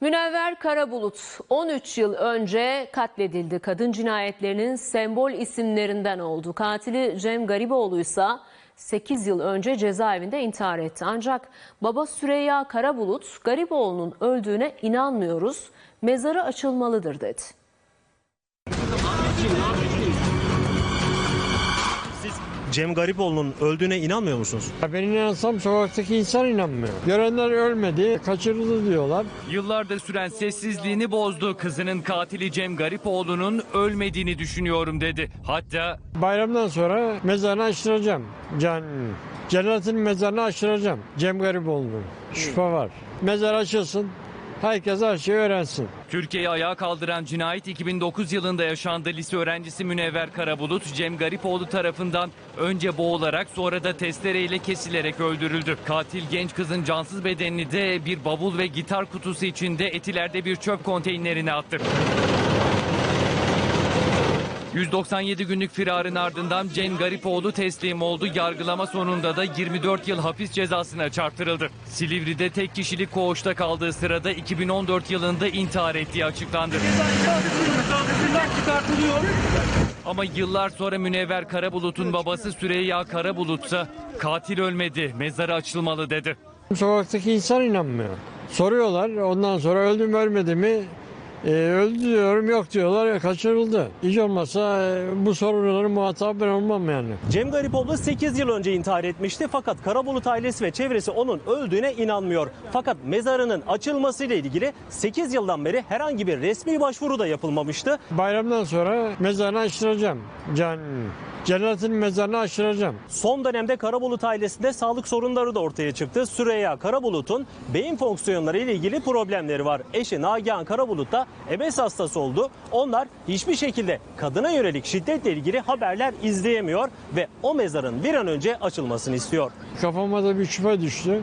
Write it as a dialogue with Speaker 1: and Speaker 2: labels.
Speaker 1: Münevver Karabulut 13 yıl önce katledildi. Kadın cinayetlerinin sembol isimlerinden oldu. Katili Cem Gariboğlu ise 8 yıl önce cezaevinde intihar etti. Ancak baba Süreyya Karabulut Gariboğlu'nun öldüğüne inanmıyoruz. Mezarı açılmalıdır dedi.
Speaker 2: Cem Garipoğlu'nun öldüğüne inanmıyor musunuz?
Speaker 3: Ya Ben inansam sokaktaki insan inanmıyor. Görenler ölmedi, kaçırıldı diyorlar.
Speaker 4: Yıllardır süren sessizliğini bozdu. Kızının katili Cem Garipoğlu'nun ölmediğini düşünüyorum dedi. Hatta
Speaker 3: Bayramdan sonra mezarını açtıracağım. Can, Cennetin mezarını açtıracağım. Cem Garipoğlu'nun. Şüphe var. Mezar açılsın. Herkes her şeyi öğrensin.
Speaker 4: Türkiye'yi ayağa kaldıran cinayet 2009 yılında yaşandı. Lise öğrencisi Münevver Karabulut Cem Garipoğlu tarafından önce boğularak sonra da testereyle kesilerek öldürüldü. Katil genç kızın cansız bedenini de bir bavul ve gitar kutusu içinde etilerde bir çöp konteynerine attı. 197 günlük firarın ardından Cem Garipoğlu teslim oldu. Yargılama sonunda da 24 yıl hapis cezasına çarptırıldı. Silivri'de tek kişilik koğuşta kaldığı sırada 2014 yılında intihar ettiği açıklandı. Ama yıllar sonra Münevver Karabulut'un babası Süreyya Karabulut'sa katil ölmedi, mezarı açılmalı dedi.
Speaker 3: Sokaktaki insan inanmıyor. Soruyorlar ondan sonra öldü mü ölmedi mi? Ee, öldü diyorum yok diyorlar ya kaçırıldı. Hiç olmazsa e, bu soruların muhatabı ben olmam yani.
Speaker 2: Cem Garipoğlu 8 yıl önce intihar etmişti fakat Karabulut ailesi ve çevresi onun öldüğüne inanmıyor. Fakat mezarının açılmasıyla ilgili 8 yıldan beri herhangi bir resmi başvuru da yapılmamıştı.
Speaker 3: Bayramdan sonra mezarını açtıracağım. Can, Cennetin mezarını açtıracağım.
Speaker 2: Son dönemde Karabulut ailesinde sağlık sorunları da ortaya çıktı. Süreyya Karabulut'un beyin fonksiyonları ile ilgili problemleri var. Eşi Nagihan Karabulut da MS hastası oldu. Onlar hiçbir şekilde kadına yönelik şiddetle ilgili haberler izleyemiyor ve o mezarın bir an önce açılmasını istiyor.
Speaker 3: Kafama da bir şüphe düştü.